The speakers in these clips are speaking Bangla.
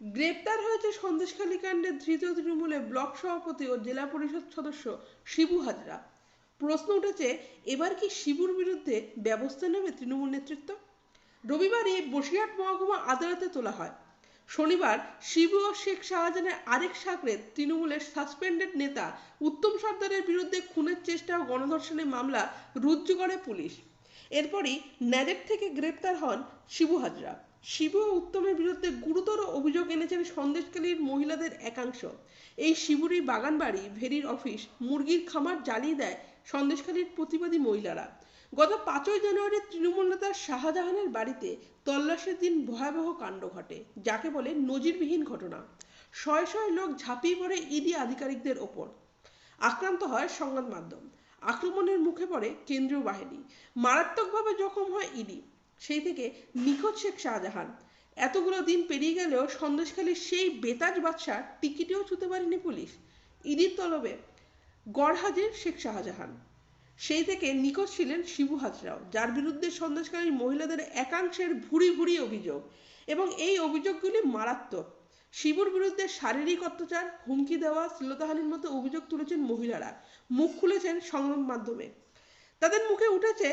গ্রেপ্তার হয়েছে সন্দেশখালী কাণ্ডে ধৃত তৃণমূলের ব্লক সভাপতি ও জেলা পরিষদ সদস্য শিবু হাজরা। প্রশ্ন উঠেছে, এবার কি শিবুর বিরুদ্ধে ব্যবস্থা নেবে তৃণমূল নেতৃত্ব? রবিবারই বসিরহাট মহকুমা আদালতে তোলা হয়। শনিবার শিবু ও শেখ শাহজাহানের আরেক সাকরে তৃণমূলের সাসপেন্ডেড নেতা উত্তম সর্দারের বিরুদ্ধে খুনের চেষ্টা ও গণধর্ষণের মামলা রুজু করে পুলিশ। এরপরই ন্যাডেক থেকে গ্রেপ্তার হন শিবু হাজরা। শিবু ও উত্তমের বিরুদ্ধে গুরুতর অভিযোগ এনেছেন সন্দেশকালীর মহিলাদের একাংশ। এই শিবুরই বাগানবাড়ি, ভেরির অফিস, মুরগির খামার জ্বালিয়ে দেয় সন্দেশখালীর প্রতিবাদী মহিলারা। গত পাঁচই জানুয়ারি তৃণমূল নেতা শাহজাহানের বাড়িতে তল্লাশের দিন ভয়াবহ কাণ্ড ঘটে, যাকে বলে নজিরবিহীন ঘটনা। শয়ে শয়ে লোক ঝাঁপিয়ে পড়ে ইডি আধিকারিকদের ওপর। আক্রান্ত হয় সংবাদ মাধ্যম। আক্রমণের মুখে পড়ে কেন্দ্রীয় বাহিনী। মারাত্মকভাবে জখম হয় ইডি। সেই থেকে নিখোঁজ শেখ শাহজাহান। এতগুলো দিন পেরিয়ে গেলেও সন্দেশখালীর সেই বেতাজ বাদশাহ টিকিটেও ছুতে পারেনি পুলিশ। ইডির তলবে গড়হাজির শেখ শাহজাহান। সেই থেকে নিখোঁজ ছিলেন শিবু হাজরাও, যার বিরুদ্ধে সন্দেশকারী মহিলাদের একাংশের ভুরি ভুরি অভিযোগ। এবং এই অভিযোগগুলি মারাত্মক। শিবুর বিরুদ্ধে শারীরিক অত্যাচার, হুমকি দেওয়া, শ্লীলতাহানির মতো অভিযোগ তুলেছেন মহিলারা। মুখ খুলেছেন সংবাদ মাধ্যমে। তাদের মুখে উঠেছে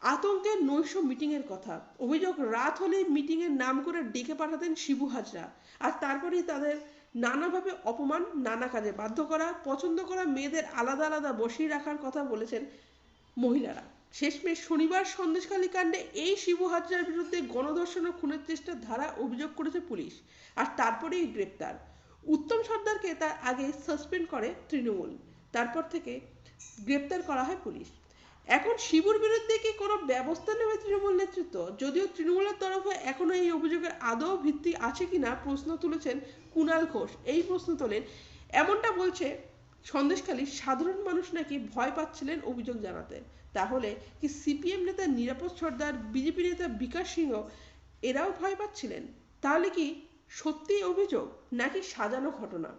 আতঙ্কের নৈশ মিটিংয়ের কথা। অভিযোগ, রাত হলেই মিটিংয়ের নাম করে ডেকে পাঠাতেন শিবু হাজরা। আর তারপরেই তাদের নানাভাবে অপমান, নানা কাজে বাধ্য করা, পছন্দ করা মেয়েদের আলাদা আলাদা বসিয়ে রাখার কথা বলেছেন মহিলারা। শেষমেশ শনিবার সন্দেশখালী কাণ্ডে এই শিবু হাজরার বিরুদ্ধে গণধর্ষণ ও খুনের চেষ্টার ধারা অভিযোগ করেছে পুলিশ, আর তারপরেই গ্রেপ্তার। উত্তম সর্দারকে তার আগে সাসপেন্ড করে তৃণমূল, তারপর থেকে গ্রেপ্তার করা হয় পুলিশ। এখন শিবুর বিরুদ্ধে কি কোনো ব্যবস্থা নেবে তৃণমূল নেতৃত্ব? যদিও তৃণমূলের তরফে এখনও এই অভিযোগের আদৌ ভিত্তি আছে কিনা প্রশ্ন তুলেছেন কুণাল ঘোষ। এই প্রশ্ন তোলেন, এমনটা বলছে সন্দেশখালী সাধারণ মানুষ নাকি ভয় পাচ্ছিলেন অভিযোগ জানাতে। তাহলে কি সিপিএম নেতা নিরাপদ সর্দার, বিজেপি নেতা বিকাশ সিংহ এরাও ভয় পাচ্ছিলেন? তাহলে কি সত্যি অভিযোগ নাকি সাজানো ঘটনা?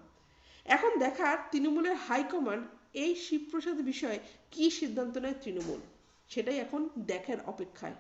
এখন দেখার তৃণমূলের হাইকমান্ড এই শিবপ্রসাদ বিষয়ে কি সিদ্ধান্ত নেয় তৃণমূল? সেটাই এখন দেখার অপেক্ষায়।